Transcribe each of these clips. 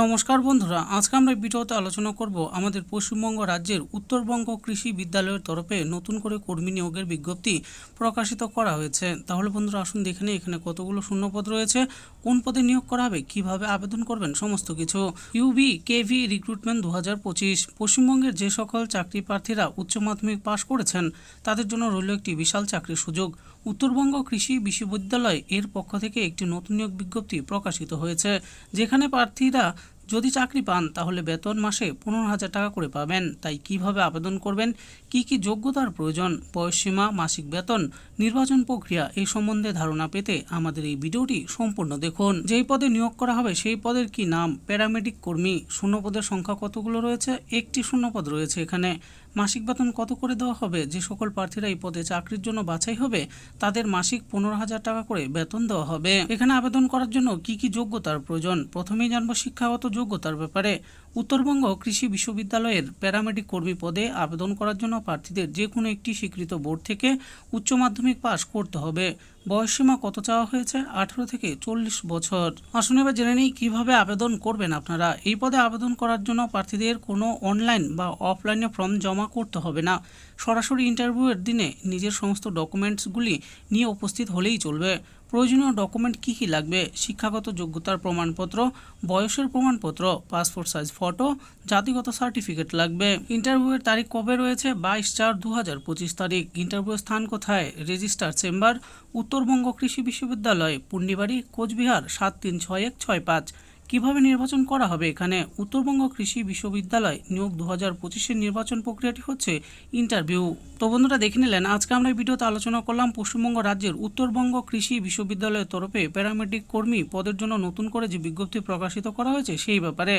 নমস্কার বন্ধুরা, আজকে আমরা ভিডিওতে আলোচনা করব আমাদের পশ্চিমবঙ্গ রাজ্যের উত্তরবঙ্গ কৃষি বিদ্যালয়ের তরফে নতুন করে কর্মী নিয়োগের বিজ্ঞপ্তি প্রকাশিত করা হয়েছে। তাহলে বন্ধুরা, আসুন দেখে এখানে কতগুলো শূন্যপদ রয়েছে, কোন পদে নিয়োগ করা হবে, কীভাবে আবেদন করবেন, সমস্ত কিছু। ইউবি কেভি রিক্রুটমেন্ট দু হাজার পঁচিশ, পশ্চিমবঙ্গের যে সকল চাকরি প্রার্থীরা উচ্চ মাধ্যমিক পাশ করেছেন, তাদের জন্য রইল একটি বিশাল চাকরির সুযোগ। উত্তরবঙ্গ কৃষি বিশ্ববিদ্যালয় এর পক্ষ থেকে একটি নতুন নিয়োগ বিজ্ঞপ্তি প্রকাশিত হয়েছে, যেখানে প্রার্থীরা যদি চাকরি পান, তাহলে বেতন মাসে পনেরো হাজার টাকা করে পাবেন। তাই কীভাবে আবেদন করবেন? কি কি যোগ্যতার প্রয়োজন? বয়সসীমা, মাসিক বেতন, নির্বাচন প্রক্রিয়া এই সম্বন্ধে ধারণা পেতে আমাদের এই ভিডিওটি সম্পূর্ণ দেখুন। যেই পদে নিয়োগ করা হবে, সেই পদের কি নাম? প্যারামেডিক কর্মী শূন্যপদের সংখ্যা কতগুলো রয়েছে? একটি শূন্যপদ রয়েছে এখানে। মাসিক বেতন কত করে দেওয়া হবে? যে সকল প্রার্থীরা এই পদে চাকরির জন্য বাছাই হবে, তাদের মাসিক পনেরো হাজার টাকা করে বেতন দেওয়া হবে। এখানে আবেদন করার জন্য কি কি যোগ্যতার প্রয়োজন? প্রথমেই জানব শিক্ষাগত যোগ্যতার ব্যাপারে। উত্তরবঙ্গ কৃষি বিশ্ববিদ্যালয়ের প্যারামেডিক কর্মী পদে আবেদন করার জন্য প্রার্থীদের যে কোনো একটি স্বীকৃত বোর্ড থেকে উচ্চ মাধ্যমিক পাশ করতে হবে। বয়সসীমা কত চাওয়া হয়েছে? আঠারো থেকে চল্লিশ বছর। আসুন এবার জেনে নিই কীভাবে আবেদন করবেন আপনারা। এই পদে আবেদন করার জন্য প্রার্থীদের কোনো অনলাইন বা অফলাইনে ফর্ম জমা করতে হবে না। সরাসরি ইন্টারভিউয়ের দিনে নিজের সমস্ত ডকুমেন্টসগুলি নিয়ে উপস্থিত হলেই চলবে। প্রয়োজনীয় ডকুমেন্ট কী কী লাগবে? শিক্ষাগত যোগ্যতার প্রমাণপত্র, বয়সের প্রমাণপত্র পাসপোর্ট সাইজ ফটো জাতিগত সার্টিফিকেট লাগবে। ইন্টারভিউয়ের তারিখ কবে রয়েছে? বাইশ চার দু হাজার পঁচিশ তারিখ। ইন্টারভিউয়ের স্থান কোথায়? রেজিস্টার চেম্বার উত্তরবঙ্গ কৃষি বিশ্ববিদ্যালয়, পুন্ডিবাড়ি, কোচবিহার, সাত তিন ছয় এক ছয় পাঁচ। কীভাবে নির্বাচন করা হবে? এখানে উত্তরবঙ্গ কৃষি বিশ্ববিদ্যালয় নিয়োগ দু হাজার পঁচিশের নির্বাচন প্রক্রিয়াটি হচ্ছে ইন্টারভিউ তো বন্ধুরা, দেখে নিলেন, আজকে আমরা এই ভিডিওতে আলোচনা করলাম পশ্চিমবঙ্গ রাজ্যের উত্তরবঙ্গ কৃষি বিশ্ববিদ্যালয়ের তরফে প্যারামেডিক কর্মী পদের জন্য নতুন করে যে বিজ্ঞপ্তি প্রকাশিত করা হয়েছে সেই ব্যাপারে।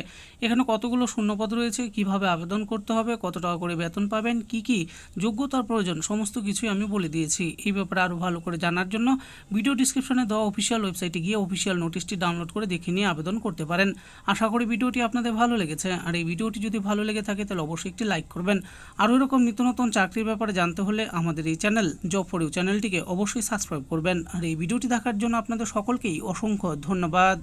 এখানে কতগুলো শূন্যপদ রয়েছে, কীভাবে আবেদন করতে হবে, কত টাকা করে বেতন পাবেন, কি কি যোগ্যতার প্রয়োজন, সমস্ত কিছুই আমি বলে দিয়েছি। এই ব্যাপারে আরও ভালো করে জানার জন্য ভিডিও ডিসক্রিপশনে দেওয়া অফিসিয়াল ওয়েবসাইটে গিয়ে অফিসিয়াল নোটিশটি ডাউনলোড করে দেখে নিয়ে আবেদন করতে পারেন। আশা করি ভিডিওটি আপনাদের ভালো লেগেছে। আর এই ভিডিওটি যদি ভালো লেগে থাকে, তাহলে অবশ্যই একটি লাইক করবেন। আরও এরকম নিত্য নতুন চাকরির ব্যাপারে জানতে হলে আমাদের এই চ্যানেল জব ফর ইউ চ্যানেলটিকে অবশ্যই সাবস্ক্রাইব করবেন। আর এই ভিডিওটি দেখার জন্য আপনাদের সকলকেই অসংখ্য ধন্যবাদ।